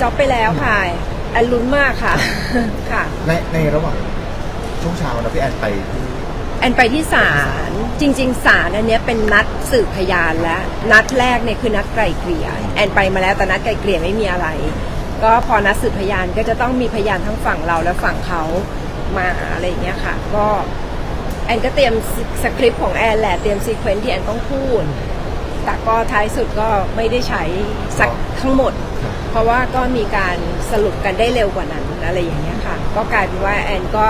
จ็อบไปแล้วค่ะแอนลุ้นมากค่ะ ค่ะ ในในระหว่างช่วงเช้านะพี่แอนไปที่แอนไปที่ศาลจริง ๆศาลอันเนี้ยเป็นนัดสืบพยานแล้วนัดแรกเนี่ยคือนัดไกล่เกลี่ยแอนไปมาแล้วแต่นัดไกล่เกลี่ยไม่มีอะไร ก็พอนัดสืบพยานก็จะต้องมีพยานทั้งฝั่งเราและฝั่งเขามาอะไรอย่างเงี้ยค่ะ ก็แอนก็เตรียมสคริปต์ของแอนแหละเตรียมซีเควนซ์ที่แอนต้องพูดแต่ก็ท้ายสุดก็ไม่ได้ใช้สักทั้งหมด เพราะว่าก็มีการสรุปกันได้เร็วกว่านั้นอะไรอย่างเงี้ยค่ะ ก็กลายเป็นว่าแอนก็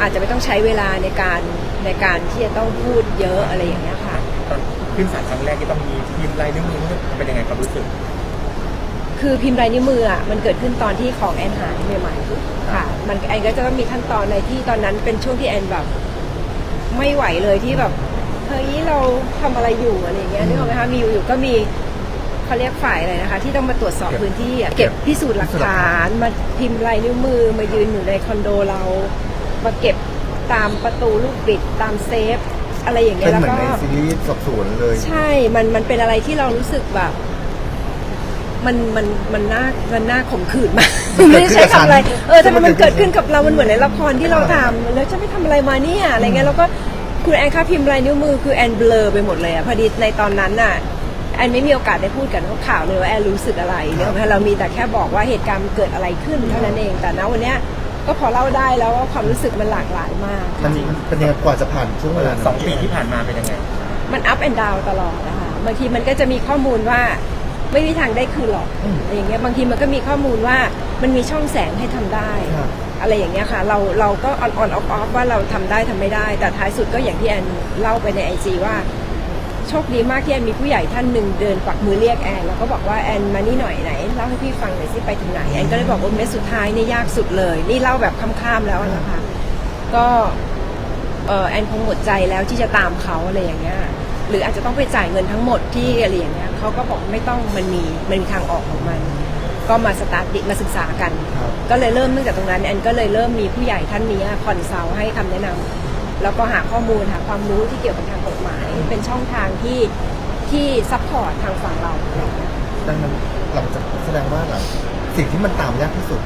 อาจจะไม่ต้องใช้เวลาในการในการที่จะต้องพูดเยอะอะไรอย่างเงี้ยค่ะตอนขึ้นศาลครั้งแรกที่ต้องมีพิมพ์ลายนิ้วมือเป็นยังไงความรู้สึก คือพิมพ์ลายนิ้วมืออะมันเกิดขึ้นตอนที่ของแอนหายใหม่ๆค่ะ มันแอนก็จะต้องมีขั้นตอนในที่ตอนนั้นเป็นช่วงที่แอนแบบไม่ไหวเลยที่แบบเฮ้ยเราทำอะไรอยู่อะไรอย่างเงี้ยนึกออกไหมคะมีอยู่ๆก็มี เขาเรียกฝ่ายอะไรนะคะ ที่ต้องมาตรวจสอบพื้นที่อะเก็บพิสูจน์หลักฐาน มาพิมพ์ลายนิ้วมือมายืนอยู่ในคอนโดเรา มาเก็บตามประตูลูกบิดตามเซฟ อะไรอย่างเงี้เป็ยนแล้วเหมือนก็ ในซีรีส์สอบสวนเลย ใช่ มัน มันเป็นอะไรที่เรารู้สึกแบบ มัน มัน มันน่า มันน่าข่มขืนมากไม่ได้ใช้คำอะไร เออทำไมมันเกิดขึ้นกับเรา มันเหมือนในละครที่เราทำแล้วจะไม่ทำอะไรมาเนี่ย อะไรเงี้ย แล้วก็คุณแอนค่าพิมพ์ลายนิ้วมือ คือแอนเบลอไปหมดเลยอะพอดีในตอนนั้นน่ะ แอนไม่มีโอกาสได้พูดกับนักข่าวเลยว่าแอนรู้สึกอะไรเนี่ยเรามีแต่แค่บอกว่าเหตุการณ์มันเกิดอะไรขึ้นเท่านั้นเองแต่ณวันเนี้ยก็พอเล่าได้แล้วว่าความรู้สึกมันหลากหลายมาก มันมันเป็นยังไงกว่าจะผ่านช่วงเวลานั้นสองปีที่ผ่านมาเป็นยังไง มัน up and down ตลอดนะคะบางทีมันก็จะมีข้อมูลว่าไม่มีทางได้คืนหรอกอะไรอย่างเงี้ยบางทีมันก็มีข้อมูลว่ามันมีช่องแสงให้ทำได้ครับอะไรอย่างเงี้ยค่ะ เราเราก็ออนออนออฟออฟว่าเราทำได้ทำไม่ได้ แต่ท้ายสุดก็อย่างที่แอนเล่าไปในไอจีว่า โชคดีมากที่แอนมีผู้ใหญ่ท่านหนึ่งเดินปักมือเรียกแอนแล้วก็บอกว่าแอนมานี่หน่อยไหนเล่าให้พี่ฟังหน่อยสิไปถึงไหนแอนก็เลยบอกว่าเม็ดสุดท้ายเนี่ยยากสุดเลย นี่เล่าแบบค้ำๆแล้วนะคะก็เออแอนคงหมดใจแล้วที่จะตามเขาอะไรอย่างเงี้ยหรืออาจจะต้องไปจ่ายเงินทั้งหมดที่อะไรอย่างเงี้ยเขาก็บอกไม่ต้องมันมีมันมีทางออกของมัน ก็มาสตาร์ทดิมาศึกษากันครับก็เลยเริ่มตั้งแต่ตรงนั้นแอนก็เลยเริ่มมีผู้ใหญ่ท่านนี้คอนซัลท์ให้คำแนะนำ แล้วก็หาข้อมูลหาความรู้ที่เกี่ยวกับทางกฎหมาย เป็นช่องทางที่ที่ซัพพอร์ตทางฝั่งเราอะไรอย่างเงี้ยดังนั้นหลังจากแสดงว่าหลังสิ่งที่มันตามยากที่สุด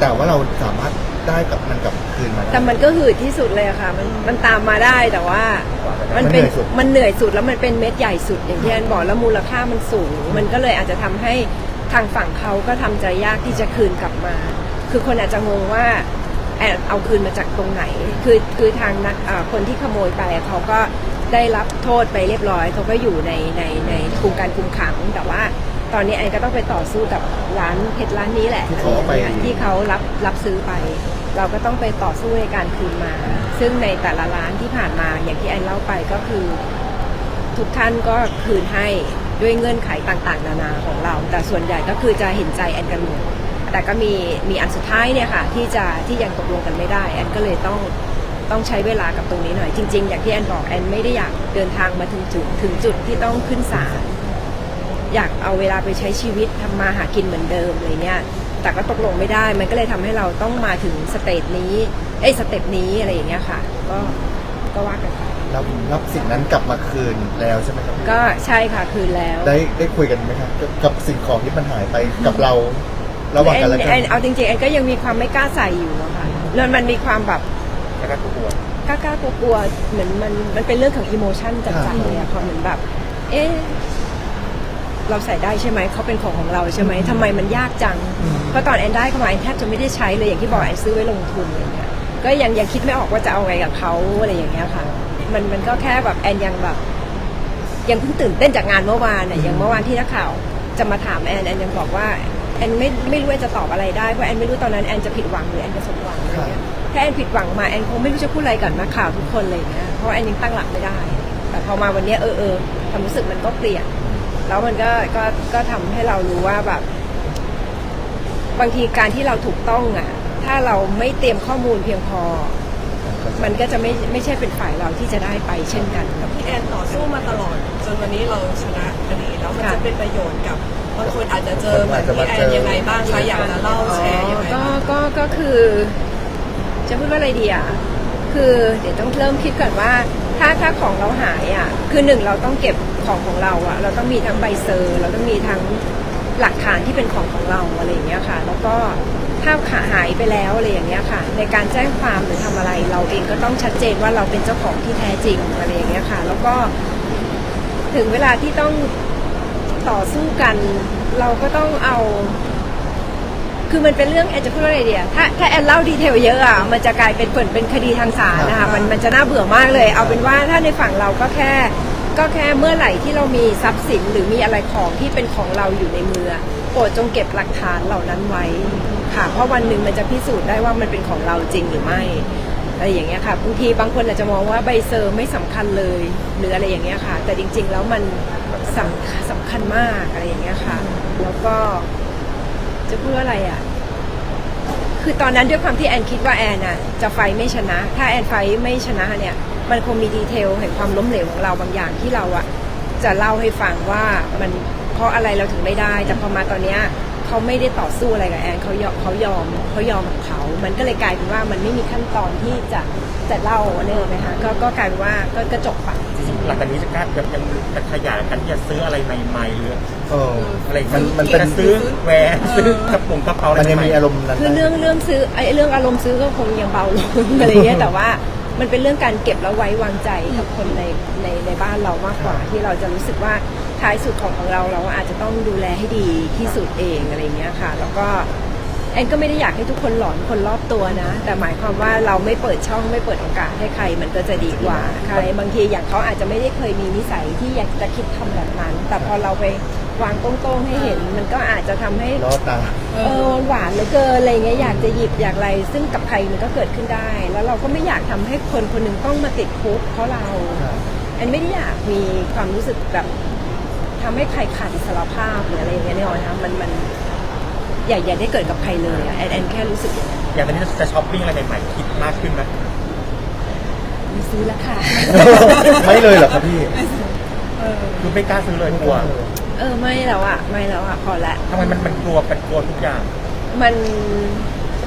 แต่ว่าเราสามารถได้กับมันกลับคืนมาได้ แต่มันก็หืดที่สุดเลยอะค่ะ มันมันตามมาได้แต่ว่ามันเป็นมันเหนื่อยสุด มันเหนื่อยสุดแล้วมันเป็นเม็ดใหญ่สุด อย่างที่แอนบอกแล้วมูลค่ามันสูง มันก็เลยอาจจะทำให้ทางฝั่งเขาก็ทำใจยากที่จะคืนกลับมา คือคนอาจจะงงว่าแอนเอาคืนมาจากตรงไหน คือคือทางนักอ่าคนที่ขโมยไปอะเขาก็ได้รับโทษไปเรียบร้อยเขาก็อยู่ในในในคุมการคุมขัง แต่ว่าตอนนี้แอนก็ต้องไปต่อสู้กับร้านเพชรร้านนี้แหละที่เขาเอาไปอะไรอย่างเงี้ยที่เขารับรับซื้อไป เราก็ต้องไปต่อสู้ในการคืนมา ซึ่งในแต่ละร้านที่ผ่านมาอย่างที่แอนเล่าไปก็คือ ทุกท่านก็คืนให้ด้วยเงื่อนไขต่างๆ นานาของเรา แต่ส่วนใหญ่ก็คือจะเห็นใจแอนกันหมด แต่ก็มีมีอันสุดท้ายเนี่ยค่ะที่จะที่ยังตกลงกันไม่ได้แอนก็เลยต้องต้องใช้เวลากับตรงนี้หน่อยจริง ๆ อย่างที่แอนบอกแอนไม่ได้อยากเดินทางมาถึงจุดถึงจุดที่ต้องขึ้นศาลอยากเอาเวลาไปใช้ชีวิตทำมาหากินเหมือนเดิมอะไรเนี่ยแต่ก็ตกลงไม่ได้ มันก็เลยทำให้เราต้องมาถึงสเตจนี้เอ้ยสเต็ปนี้อะไรอย่างเงี้ยค่ะ ก็ก็ว่ากันไปรับรับสิ่งนั้นกลับมาคืนแล้วใช่ไหมครับก็ใช่ค่ะคืนแล้ว ได้ได้คุยกันไหมครับกับกับสิ่งของที่มันหายไปกับเรา ระหว่างกันและกัแอนนเอาจริงๆแอนก็ยังมีความไม่กล้าใส่อยู่อะค่ะแล้วมันมีความแบบแล้วก็กลัว กล้าๆกลัวๆเหมือนมันมันเป็นเรื่องของอิโมชันจัดๆเลยอะพอเหมือนแบบ เอ๊ะเราใส่ได้ใช่ไหมเขาเป็นของของเราใช่ไหมทำไมมันยากจังเพราะตอนแอนได้เข้ามาแอนแทบจะไม่ได้ใช้เลยอย่างที่บอกแอนซื้อไว้ลงทุนอะไรเงี้ยก็ยังยังคิดไม่ออกว่าจะเอาไงกับเขาอะไรอย่างเงี้ยค่ะ มันมันก็แค่แบบแอนยังแบบ ยังเพิ่งตื่นเต้นจากงานเมื่อวานน่ะอย่างเมื่อวานที่นักข่าวจะมาถามแอนแอนยังบอกว่า แอนไม่ไม่รู้ว่าจะตอบอะไรได้เพราะแอนไม่รู้ตอนนั้นแอนจะผิดหวังหรือแอนจะสมหวังอะไรเงี้ยถ้าแอนผิดหวังมาแอนคงไม่รู้จะพูดอะไรกับนักข่าวทุกคนเลยนะเพราะแอนยังตั้งหลักไม่ได้ แต่พอมาวันเนี้ยเออเออความรู้สึกมันก็เปลี่ยน แล้วมันก็ก็ก็ทำให้เรารู้ว่าแบบ บางทีการที่เราถูกต้องอะ ถ้าเราไม่เตรียมข้อมูลเพียงพอ มันก็จะไม่ไม่ใช่เป็นฝ่ายเราที่จะได้ไปเช่นกันพี่แอนต่อสู้มาตลอด จนวันนี้เราชนะคดีแล้วมันค่ะจะเป็นประโยชน์กับ บางคนอาจจะเจอเหมือนพี่แอนยังไงบ้างคะอยากจะเล่าแชร์ยังไงก็บ้างก็ก็คือ จะพูดว่าอะไรดีอะคือเดี๋ยวต้องเริ่มคิดก่อนว่า ถ้าถ้าของเราหายอะคือหนึ่งเราต้องเก็บของของเราอะ เราต้องมีทั้งใบเซอร์ เราต้องมีทั้งหลักฐานที่เป็นของของเราอะไรอย่างเงี้ยค่ะ แล้วก็ถ้าขาหายไปแล้วอะไรอย่างเงี้ยค่ะ ในการแจ้งความหรือทำอะไร เราเองก็ต้องชัดเจนว่าเราเป็นเจ้าของที่แท้จริงอะไรอย่างเงี้ยค่ะ แล้วก็ ถึงเวลาที่ต้อง ต่อสู้กัน เราก็ต้องเอา คือมันเป็นเรื่องแอนจะพูดว่าอะไรเดียถ้าถ้าแอนเล่าดีเทลเยอะอะมันจะกลายเป็นเปิดเป็นคดีทางศาลนะคะมันมันจะน่าเบื่อมากเลย เอาเป็นว่าถ้าในฝั่งเราก็แค่ ก็แค่เมื่อไหร่ที่เรามีทรัพย์สินหรือมีอะไรของที่เป็นของเราอยู่ในมืออะโปรดจงเก็บหลักฐานเหล่านั้นไว้ ค่ะเพราะวันหนึ่งมันจะพิสูจน์ได้ว่ามันเป็นของเราจริงหรือไม่อะไรอย่างเงี้ยค่ะบางทีบางคนอาจจะมองว่าใบเซอร์ไม่สำคัญเลย หรืออะไรอย่างเงี้ยค่ะ แต่จริง ๆ แล้วมัน สำสำคัญมากอะไรอย่างเงี้ยค่ะ แล้วก็จะพูดว่าอะไรอะ คือตอนนั้นด้วยความที่แอนคิดว่าแอนน่ะจะไฟท์ไม่ชนะ ถ้าแอนไฟท์ไม่ชนะเนี่ย มันคงมีดีเทลแห่งความล้มเหลวของเราบางอย่างที่เราอะ จะเล่าให้ฟังว่ามันเพราะอะไรเราถึงไม่ได้ แต่พอมาตอนเนี้ยเขาไม่ได้ต่อสู้อะไรกับแอนเขายอมเขายอมเขายอมของเขา มันก็เลยกลายเป็นว่ามันไม่มีขั้นตอนที่จะจะเล่าเนกอะไหมคะก็ก็กลายเป็นว่าก็ก็จบไป หลังจากนี้จะกล้ายังยังจะขยายกันที่จะซื้ออะไรใหม่ๆหรือเออ อะไรมันมันเป็น จะซื้อแหวนซื้อกระป๋องกระเป๋าอะไรมันยังใหมีม่ๆอารมณ์นั้นคือเรื่องเรื่องซื้อไอ้เรื่องอารมณ์ซื้อก็คงยังเบาลง อะไรเงี้ยแต่ว่ามันเป็นเรื่องการเก็บแล้วไว้วางใจกับคนในในในบ้านเรามากกว่า ที่เราจะรู้สึกว่าท้ายสุดของของเราเราอาจจะต้องดูแลให้ดีที่สุดเองอะไรเงี้ยค่ะ แล้วก็ แอนก็ไม่ได้อยากให้ทุกคนหลอนคนรอบตัวนะ แต่หมายความว่าเราไม่เปิดช่องไม่เปิดโอกาสให้ใคร มันก็จะดีกว่าใครบางทีอย่างเขาอาจจะไม่ได้เคยมีนิสัยที่อยากจะคิดทำแบบนั้น แต่พอเราไปวางโต้งๆให้เห็น มันก็อาจจะทำให้ล้อตาเออหวานเหลือเกินอะไรเงี้ยอยากจะหยิบอยากอะไร ซึ่งกับใครมันก็เกิดขึ้นได้ แล้วเราก็ไม่อยากทำให้คนคนหนึ่งต้องมาติดคุกเพราะเราครับแอนไม่ได้อยากมีความรู้สึกแบบทำให้ใครขาดอิสรภาพหรืออะไรอย่างเงี้ยแน่นอนนะมันมัน อย่าอย่าได้เกิดกับใครเลยอะแอนแอนแค่รู้สึกอย่างนั้นอย่างตอนนี้จะช้อปปิ้งอะไรใหม่ๆคิดมากขึ้นไหมไม่ซื้อแล้วค่ะ ไม่เลยเหรอครับพี่คือไม่กล้าซื้อเลยกลัวเออไม่แล้วอะไม่แล้วอะพอละทำไมมันมันกลัวเป็นกลัวทุกอย่าง มัน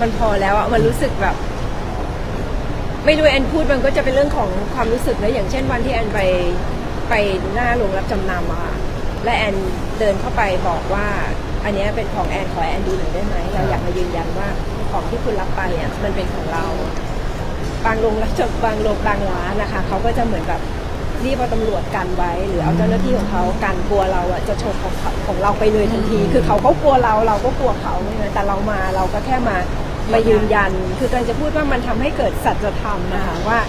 มันพอแล้วอะมันรู้สึกแบบ ไม่รู้แอนพูดมันก็จะเป็นเรื่องของความรู้สึกนะอย่างเช่นวันที่แอนไปไปหน้าโรงรับจำนำอะค่ะและแอนเดินเข้าไปบอกว่า อันเนี้ยเป็นของแอนขอแอนดูหน่อยได้ไหมเราอยากมายืนยันว่าของที่คุณรับไปอะมันเป็นของเรา บางโรงรับจำบางโรงบางร้านนะคะเขาก็จะเหมือนแบบรีบเอาตำรวจกันไว้ หรือเอาเจ้าหน้าที่ของเขากันกลัวเราอะจะฉกของเขาของเราไปเลยทันที คือเขาก็กลัวเราเราก็กลัวเขาเนี่ยแต่เรามาเราก็แค่มามายืนยัน คือการจะพูดว่ามันทำให้เกิดสัจธรรมนะคะว่า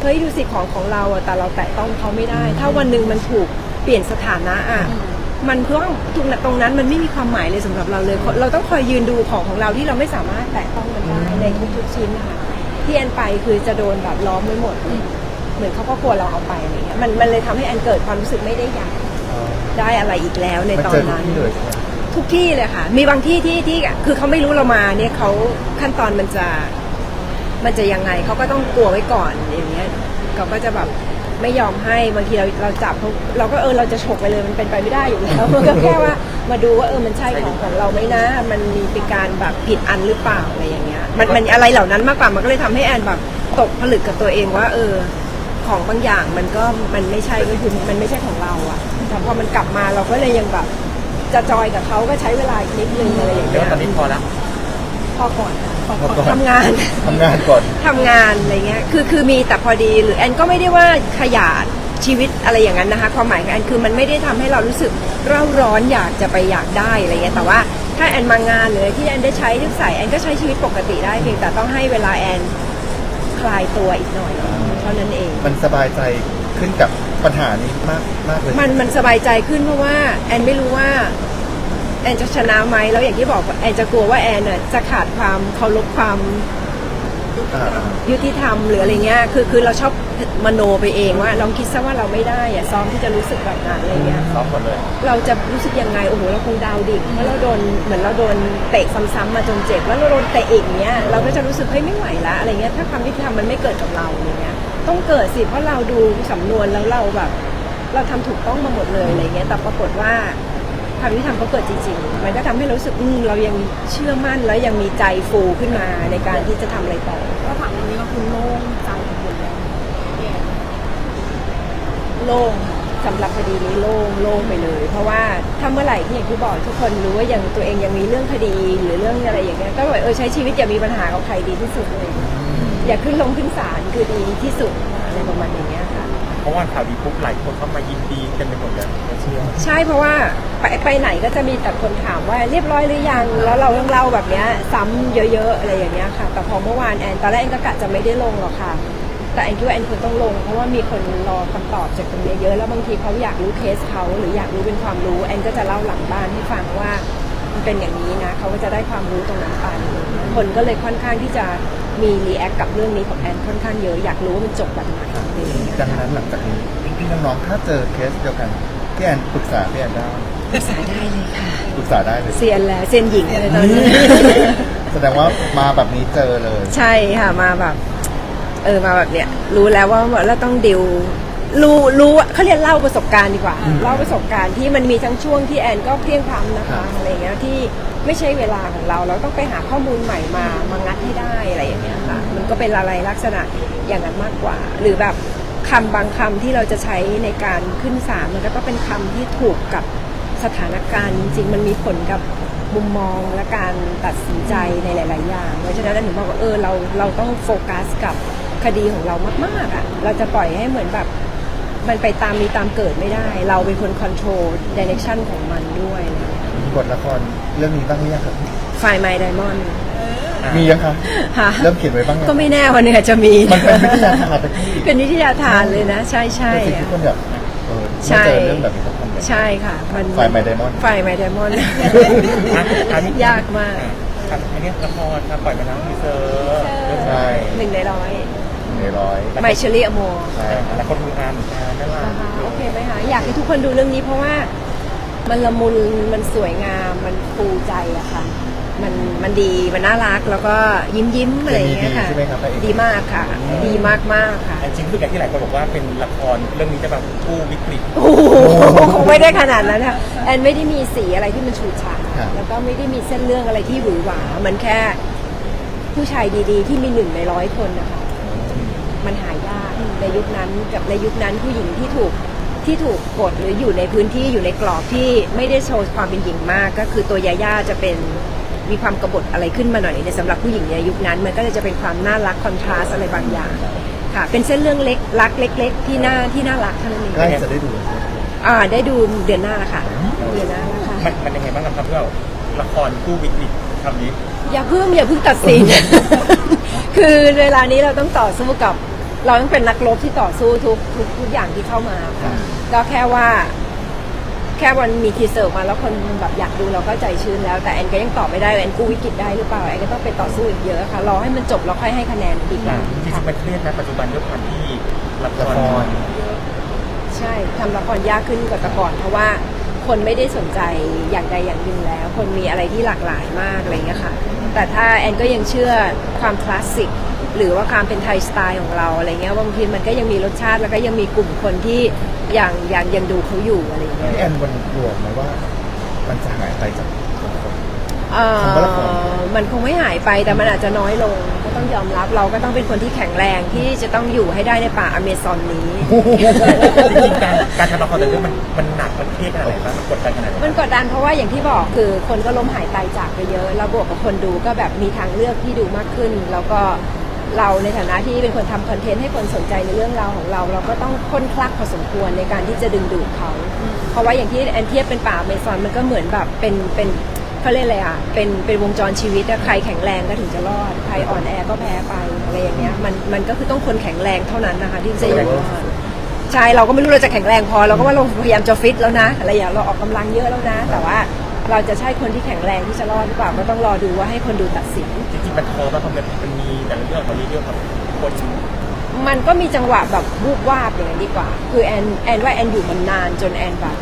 เฮ้ยดูสิของของเราอะแต่เราแตะต้องเขาไม่ได้ ถ้าวันหนึ่งมันถูกเปลี่ยนสถานะอะ มันเพื่อตรงตรงนั้นมันไม่มีความหมายเลยสำหรับเราเลย เราต้องคอยยืนดูของของเราที่เราไม่สามารถแตะต้องมันได้ในทุกๆชิ้นนะคะที่แอนไปคือจะโดนแบบล้อมไว้หมด เหมือนเขาก็กลัวเราเอาไปอะไรเงี้ยมันมันเลยทำให้แอนเกิดความรู้สึกไม่ได้อยากได้อะไรอีกแล้วในมันตอเจนอทุกนั้นที่เลยใช่ไหมทุกที่เลยค่ะ มีบางที่ที่ที่คือเขาไม่รู้เรามาเนี่ยเขาขั้นตอนมันจะ มันจะยังไงเขาก็ต้องกลัวไว้ก่อนอย่างเงี้ยเขาก็จะแบบ ไม่ยอมให้บางทีเราเราจับเขาเราก็เออเราจะฉกไปเลยมันเป็นไปไม่ได้อยู่แล้วมันก็แค่ว่ามาดูว่าเออมันใช่ของของเราไหมนะ มันมีเป็นการแบบผิดอันหรือเปล่าอะไรอย่างเงี้ยมันมันอะไรเหล่านั้นมากกว่ามันก็เลยทำให้แอนแบบตกผลึกกับตัวเองว่า เออ ของบางอย่างมันก็มันไม่ใช่ก็คือมันไม่ใช่ของเราอะแต่พอมันกลับมาเราก็เลยยังแบบจะจอยกับเขาก็ใช้เวลาอีกนิดนึงอะไรอย่างเดี๋ยเงี้วยตอนนี้พอละพ อก่อนค่ะพอก่อนทำงาน ทำงานก่อน ทำงานอะไรเงี้ย คือคือมีแต่พอดีหรือแอนก็ไม่ได้ว่าขยาดชีวิตอะไรอย่างนั้นนะคะ ความหมายของแอนคือมันไม่ได้ทำให้เรารู้สึกเร่าร้อนอยากจะไปอยากได้อะไรเงี้ย แต่ว่าถ้าแอนมางานหรือที่แอนได้ใช้ที่ใส่แอนก็ใช้ชีวิตปกติได้เพียงแต่ต้องให้เวลาแอนคลายตัวอีกหน่อยเท่านั้นเอง มันสบายใจขึ้นกับปัญหานี้มากมากเลย มันมันสบายใจขึ้นเพราะว่าแอนไม่รู้ว่า แอนจะชนะไหมแล้วอย่างที่บอกแอนจะกลัวว่าแอนน่ะจะขาดความเคารพความอ่ายุติธรรมหรืออะไรเงี้ยคือคือเราชอบมโนไปเองว่าลองคิดซะว่าเราไม่ได้อะซ้อมที่จะรู้สึกแบบนั้นอะไรเงี้ยซ้อมหมดเลยเราจะรู้สึกยังไงโอ้โหเราคงดาวดิ่งเพราะเราโดนเหมือนเราโดนเตะซ้ำๆมาจนเจ็บแล้วเราโดนเตะอีกเงี้ยเราก็จะรู้สึกเฮ้ยไม่ไหวละอะไรเงี้ยถ้าความยุติธรรมมันไม่เกิดกับเราอะไรเงี้ยต้องเกิดสิเพราะเราดูสำนวนแล้วเราแบบ เราทำถูกต้องมาหมดเลยอะไรเงี้ยแต่ปรากฏว่า ความยุติธรรมเขาเกิดจริงๆ มันก็ทำให้เรารู้สึกอืมเรายังเชื่อมั่นแล้วยังมีใจฟูขึ้นมาในการที่จะทำอะไรต่อ ก็ถามวันนี้ก็คือโล่งใจหมดแล้วโล่งค่ะสำหรับคดีนี้โล่งโล่งไปเลย เพราะว่าถ้าเมื่อไหร่ที่อย่างที่บอกทุกคนรู้ว่ายังตัวเองยังมีเรื่องคดีหรือเรื่องอะไรอย่างเงี้ยก็แบบเออใช้ชีวิตอย่ามีปัญหากับใครดีที่สุดเลย อย่าขึ้นลงขึ้นศาลคือดีที่สุดอะไรประมาณอย่างเงี้ยค่ะ เพราะว่าข่าวดีปุ๊บหลายคนเข้ามายินดีกันไปหมดเลยไม่เชื่อใช่เพราะว่าไปไปไหนก็จะมีแต่คนถามว่าเรียบร้อยหรือยังแล้วเราต้องเล่าแบบเนี้ยซ้ำเยอะๆอะไรอย่างเงี้ยค่ะ แต่พอเมื่อวานแอนตอนแรกแอนก็กะจะไม่ได้ลงหรอกค่ะ แต่แอนคิดว่าแอนควรต้องลง เพราะว่ามีคนรอคำตอบจากตรงเนี้ยเยอะแล้วบางทีเขาอยากรู้เคสเขาหรืออยากรู้เป็นความรู้แอนก็จะเล่าหลังบ้านให้ฟังว่า มันเป็นอย่างนี้นะเขาก็จะได้ความรู้ตรงนั้นไปคนก็เลยค่อนข้างที่จะมีรีแอคกับเรื่องนี้ของแอนค่อนข้างเยอะอยากรู้ว่ามันจบแบบไหนอะไรอย่างเงี้ยดังนั้นหลังจากนี้พี่ๆน้องๆถ้าเจอเคสเดียวกันพี่แอนปรึกษาพี่แอนได้ปรึกษาได้เลยค่ะปรึกษาได้เลยเซียนแล้วเซียนหญิงเลยตอนนี้ แสดงว่ามาแบบนี้เจอเลย ใช่ค่ะมาแบบ เออมาแบบเนี้ยรู้แล้วว่าเราต้องดิว รู้รู้เขาเรียนเล่าประสบการณ์ดีกว่า เล่าประสบการณ์ที่มันมีทั้งช่วงที่แอนก็เพลียงพล้ำนะคะอะไรเงี้ยที่ไม่ใช่เวลาของเราเราต้องไปหาข้อมูลใหม่มามางัดให้ได้อะไรอย่างเงี้ยค่ะมันก็เป็นอะไรลักษณะอย่างนั้นมากกว่า หรือแบบคำบางคำที่เราจะใช้ในการขึ้นศาลมันก็ต้องเป็นคำที่ถูกกับสถานการณ์จริงๆมันมีผลกับมุมมองและการตัดสินใจในหลาย ๆ อย่างเพราะฉะนั้นหนูบอกว่าเออเราเราต้องโฟกัสกับคดีของเรามาก ๆอะเราจะปล่อยให้เหมือนแบบ มันไปตามมีตามเกิดไม่ได้ เราเป็นคนคอนโทรลดิเรกชันของมันด้วยอะไรเงี้ยมีบทละครเรื่องนี้บ้างหรือยังครับไฟไมไดมอนด์มียังคะค่ะเริ่มเขียนไว้บ้างยังก็ไม่แน่วันหนึงอาจจะมีมันเป็นวิทยาทานแต่พี่เป็นนิทยาทานเลยนะ ใช่ใช่เป็นสิ่งที่คนแบบเออใช่เมื่อเจอเรื่องแบบนี้ต้องทำแบบนี้ใช่ค่ะ มันไฟ My Diamond ไฟไมไดมอนด์อะอันนี้ยากมากอะครับอันนี้ละครครับปล่อยมาแล้วทีเซอร์ใช่ หนึ่งในร้อย ในร้อยไมเชอรี่อโมใช่หลายคนดูงานเหมือนกันนั่นแหละนะคะโอเคไหมคะอยากให้ทุกคนดูเรื่องนี้เพราะว่ามันละมุนมันสวยงามมันฟูใจอะค่ะ มันมันดีมันน่ารักแล้วก็ยิ้มยิ้มๆอะไรอย่างเงี้ยค่ะ ใช่ไหมครับพระเอกดีมากค่ะ ดีมากมากๆค่ะจริงๆคืออย่างที่หลายคนบอกว่าเป็นละครเรื่องนี้จะแบบกู้วิกฤต โอ้โหคงไม่ได้ขนาดนั้นค่ะแอนไม่ได้มีสีอะไรที่มันฉูดฉาดครับ แล้วก็ไม่ได้มีเส้นเรื่องอะไรที่หวือหวา มันแค่ผู้ชายดีๆ ที่มีหนึ่งในร้อยคนนะคะ มันหายากในยุคนั้นกับในยุคนั้นผู้หญิงที่ถูกที่ถูกกดหรืออยู่ในพื้นที่อยู่ในกรอบที่ไม่ได้โชว์ความเป็นหญิงมาก ก็คือตัวยาย่าจะเป็นมีความกบฏอะไรขึ้นมาหน่อยในสำหรับผู้หญิงในยุคนั้น มันก็เลยจะเป็นความน่ารักคอนทราสอะไรบางอย่างค่ะเป็นเส้นเรื่องเล็กรักเล็ก ๆ ที่น่าที่น่ารักเท่านั้นเองใกล้จะได้ดูใช่ไหมอ่าได้ดูเดือนหน้าค่ะเดือนหน้านะคะมันมันยังไงบ้างครับเพื่อละครกู้วิกฤตคำนี้ อย่าเพิ่งอย่าเพิ่งตัดสิน คือเวลานี้เราต้องต่อสู้กับ เราต้องเป็นนักรบที่ต่อสู้ทุกทุกทุกอย่างที่เข้ามาค่ะก็แค่ว่า แค่วันมีทีเซอร์มาแล้วคนแบบอยากดูเราก็ใจชื้นแล้วแต่แอนก็ยังตอบไม่ได้ว่าแอนกู้วิกฤตได้หรือเปล่าแอนก็ต้องไปต่อสู้อีกเยอะค่ะรอให้มันจบแล้วค่อยให้คะแนนดีกว่าจริงๆมันเครียดนะปัจจุบันด้วยความที่ละคละรครใช่ทำละครยากขึ้นกว่าแต่ก่อนเพราะว่า คนไม่ได้สนใจอย่างใดอย่างหนึ่งแล้ว คนมีอะไรที่หลากหลายมากอะไรเงี้ยค่ะ แต่ถ้าแอนก็ยังเชื่อความคลาสสิกหรือว่าความเป็นไทยสไตล์ของเราอะไรเงี้ยบางทีมันก็ยังมีรสชาติแล้วก็ยังมีกลุ่มคนที่ยังยังยังดูเขาอยู่อะไรเงี้ย พี่แอนวันรวมไหมว่า มันจะหายไปจาก เอ่อคำว่าละครมันคงไม่หายไปแต่มันอาจจะน้อยลงก็ต้องยอมรับเราก็ต้องเป็นคนที่แข็งแรงที่จะต้องอยู่ให้ได้ในป่าอเมซอนนี้ จริงๆการการทำละครแต่เรื่องมันมันหนักมันเครียดขนาดไหนบ้างมันกดดันขนาดไหนมันกดดันเพราะว่าอย่างที่บอกคือคนก็ล้มหายตายจากไปเยอะแล้วบวกกับคนดูก็แบบมีทางเลือกที่ดูมากขึ้น แล้วก็เราในฐานะที่เป็นคนทำคอนเทนต์ให้คนสนใจในเรื่องราวของเรา เราก็ต้องค้นคลักพอสมควรในการที่จะดึงดูดเขา เพราะว่าอย่างที่แอนเทียบเป็นป่าอเมซอนมันก็เหมือนแบบเป็นเป็น เขาเรียกอะไรอะ เป็นเป็นวงจรชีวิตอะใครแข็งแรงก็ถึงจะรอด ใครอ่อนแอก็แพ้ไปอะไรอย่างเงี้ย มันมันก็คือต้องคนแข็งแรงเท่านั้นนะคะ ที่จะอยู่รอดใช่เราก็ไม่รู้เราจะแข็งแรงพอเราก็ว่าเราพยายามจะฟิตแล้วนะอะไรอย่างเราออกกำลังเยอะแล้วนะ แต่ว่าเราจะใช่คนที่แข็งแรงที่จะรอดหรือเปล่าก็ต้องรอดูว่าให้คนดูตัดสินจริงๆมันท้อมากเพราะมันมันมีแต่ละเรื่องมันมีเรื่องแบบคนมันก็มีจังหวะแบบวูบวาบอย่างนั้นดีกว่า คือแอนแอนว่าแอนอยู่มันนานจนแอนแบบ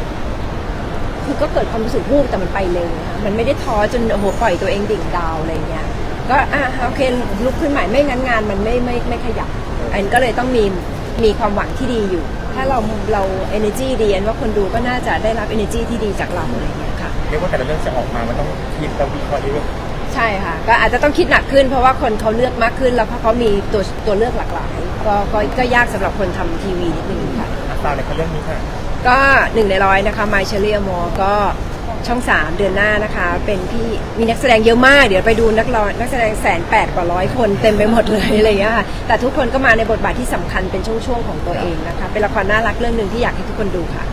คือก็เกิดความรู้สึกวูบแต่มันไปเร็วนะคะมันไม่ได้ท้อจนโอ้โหปล่อยตัวเองดิ่งดาวอะไรเงี้ยก็อะโอเคลุกขึ้นใหม่ไม่งั้นงานมันไม่ไม่ไม่ขยับแอนก็เลยต้องมีมีความหวังที่ดีอยู่ ถ้าเราเรา energy ดีแอนว่าคนดูก็น่าจะได้รับ energy ที่ดีจากเราอะไรเงี้ยค่ะเรียกว่าแต่ละเรื่องจะออกมามันต้องคิดแล้ววิเคราะห์เยอะใช่ค่ะ ก็อาจจะต้องคิดหนักขึ้นเพราะว่าคนเขาเลือกมากขึ้น แล้วเพราะเขามีตัวตัวเลือกหลากหลายก็ก็ก็ยากสำหรับคนทำทีวีนิดนึงค่ะอะตามในเรื่องนี้ค่ะ ก็หนึ่งในร้อยนะคะไมเชลเลียมอก็ช่อง 3 เดือนหน้านะคะ เป็นพี่มีนักแสดงเยอะมาก เดี๋ยวไปดูนักร้องนักแสดงแสนแปดกว่าร้อยคนเต็มไปหมดเลยอะไรอย่างเงี้ยค่ะแต่ทุกคนก็มาในบทบาทที่สำคัญเป็นช่วงๆของตัวเองนะคะ เป็นละครน่ารักเรื่องหนึ่งที่อยากให้ทุกคนดูค่ะ